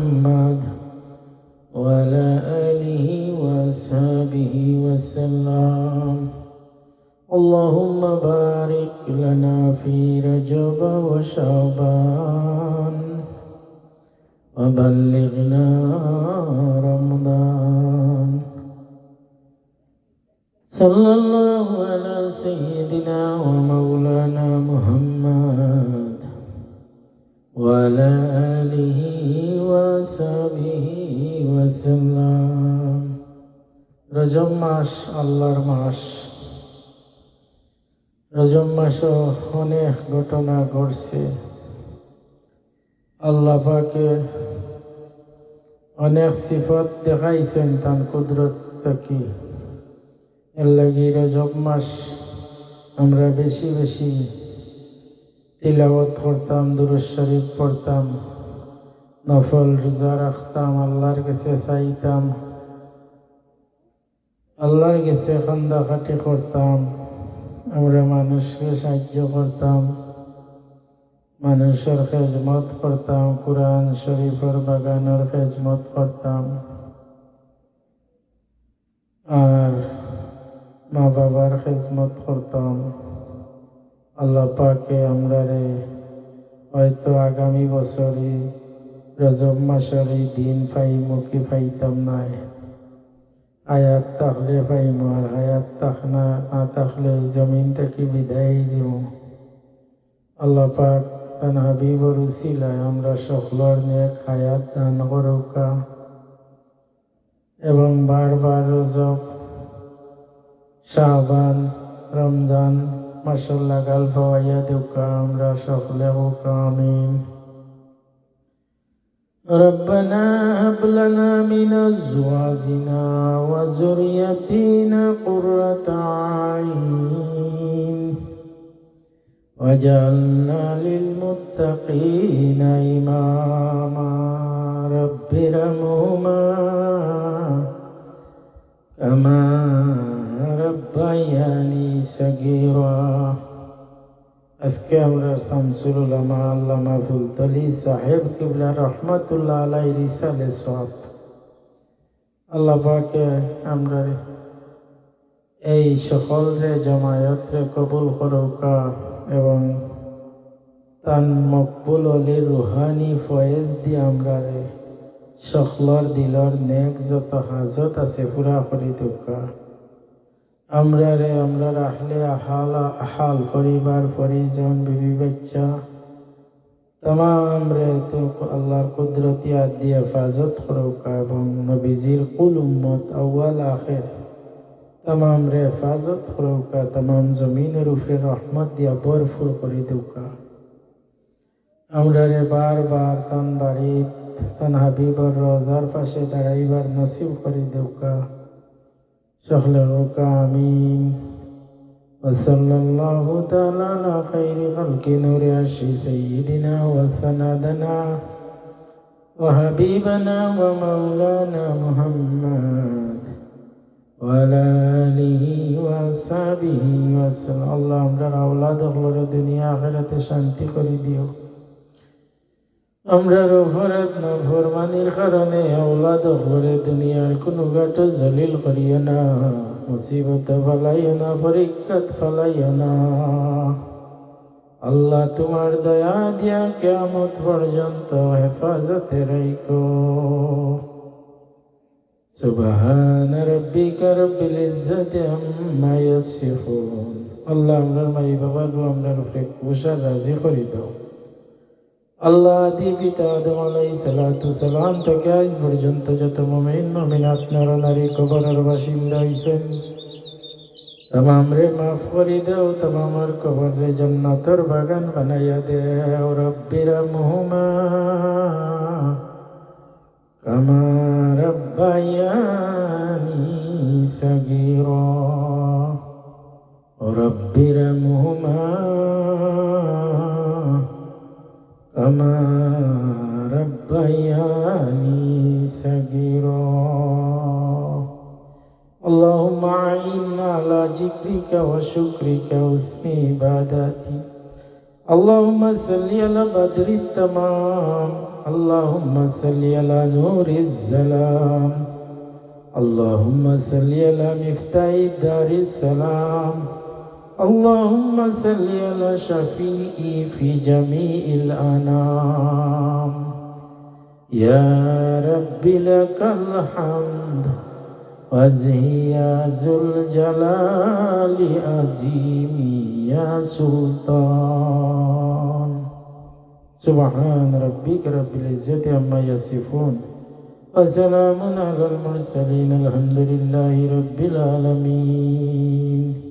محمد وعلى آله وأصحابه وسلم. اللهم بارك لنا في رجب وشعبان وبلغنا رمضان. صلى الله على سيدنا ومولانا محمد وعلى آله وصحبه وسلم রজব মাস আল্লাহর মাস রজব মাসও অনেক ঘটনা ঘটছে আল্লাহ পাকে অনেক সিফত দেখাইছেন তার কুদরত থাকি এর লাগি রজব মাস আমরা বেশি বেশি তিলাওয়াত করতাম দুরুজ শরীফ পড়তাম, নফল রোজা রাখতাম, আল্লাহর কাছে চাইতাম, আল্লাহর কাছে খান্দাখাটি করতাম, আমরা মানুষকে সাহায্য করতাম, মানুষের খেজমত করতাম, কোরআন শরীফের বাগানের খেজমত করতাম। আর মা বাবার খেজমত করতাম। আল্লাহ পাকে আমরা রে হয়তো আগামী বছরই রজব মাসের এই দিন পাইম কি পাইতাম নাই। আয়াত থাকলে পাইম আর আয়াত থাক না না থাকলে জমিন থেকে বিদায় যাব আল্লাহ পাক তান হাবিবর উসিলায় আমরা সকলের নেক হায়াত দান করুকা। এবং বারবার রজব শাহবান রমজান মাসাল্লাহ গাল ফাওয়াইয়া দেউকা আমরা সকলে হোক আমিন ربنا هب لنا من ازواجنا وذريتنا قرة اعين وجعلنا للمتقين اماما رب ارحمهما كما রব্বায়ানি সগীরা আজকে আমরা শামসুল উলামা আল্লামা ফুলতলি সাহেব কিবলা রহমতুল্লাহ আলাই রিসালে সব আল্লাহ পাকে আমরা এই সকলরে জমায়তরে কবুল করৌকা এবং তান মকবুল অলির রুহানি ফয়েজ দিয়ে আমরা রে সকলর দিলর নেক যত হাজত আছে পুরা করি দোকা। আমরা রে, আমরা আহলে আহাল আহাল পরিবার পরিজন বিবি বাচ্চা তমাম রে তো আল্লাহর কুদরতি আদি হেফাজত করৌকা এবং নবীজির কুল উম্মত আউ্য়াল আখের। তমাম রে, হেফাজত করৌকা, তমাম জমিনের উপরে রহমত দিয়া বরফুর করে দৌকা। আমরা রে বারবার তান বাড়ি তান হাবিবর রোজার পাশে দাঁড়াইবার নসিব করে দৌকা। شخله كامين وصلى الله تعالى على خير خلق نور عرش سيدنا وسندنا وحبيبنا ومولانا محمد وعلى آله وأصحابه وسلم اللهم لنا أولاد أغلى الدنيا آخرة شانتي قريديو আমরা রফরত না ফরমানির কারণে আওলাদ হরে দুনিয়ার কোনো গাটো জলিল করিও না। মুসিবত ফলাইও না, পরীক্ষাত ফলাইও না। আল্লাহ তোমার দয়া দিয়া কেমত পর্যন্ত হেফাজতে রাইকো সুবহান রব্বিকা রব্বিল ইজ্জাতি আল্লাহ আমরা মাই বাবা গো, আমরা উপরে কুশার রাজি করে দাও। আল্লাহ আদি পিতা আদম আলাই সালাতু সালাম থেকে আজ পর্যন্ত যত মমিন মমিনাত নর নারী কবরের বাসিন্দা হইছেন। তমাম রে মাফ করে দেও তমামর কবর রে জন্নাতর বাগান বানাইয়া দেও রব্বিরা মুহুমা কামা রব্বায়ানি সগীরা। রব্বিরা মুহুমা كما ربياني صغيرا. اللهم أعنا على ذكرك وشكرك وحسن عبادتك. اللهم صل على بدر التمام. اللهم صل على نور الظلام. اللهم صل على مفتاح دار السلام. اللهم صل على شفيعي في جميع الأنام يا رب لك الحمد وزي ذو الجلال عظيم يا سلطان سبحان ربك رب العزة عما يصفون وسلام على المرسلين الحمد لله رب العالمين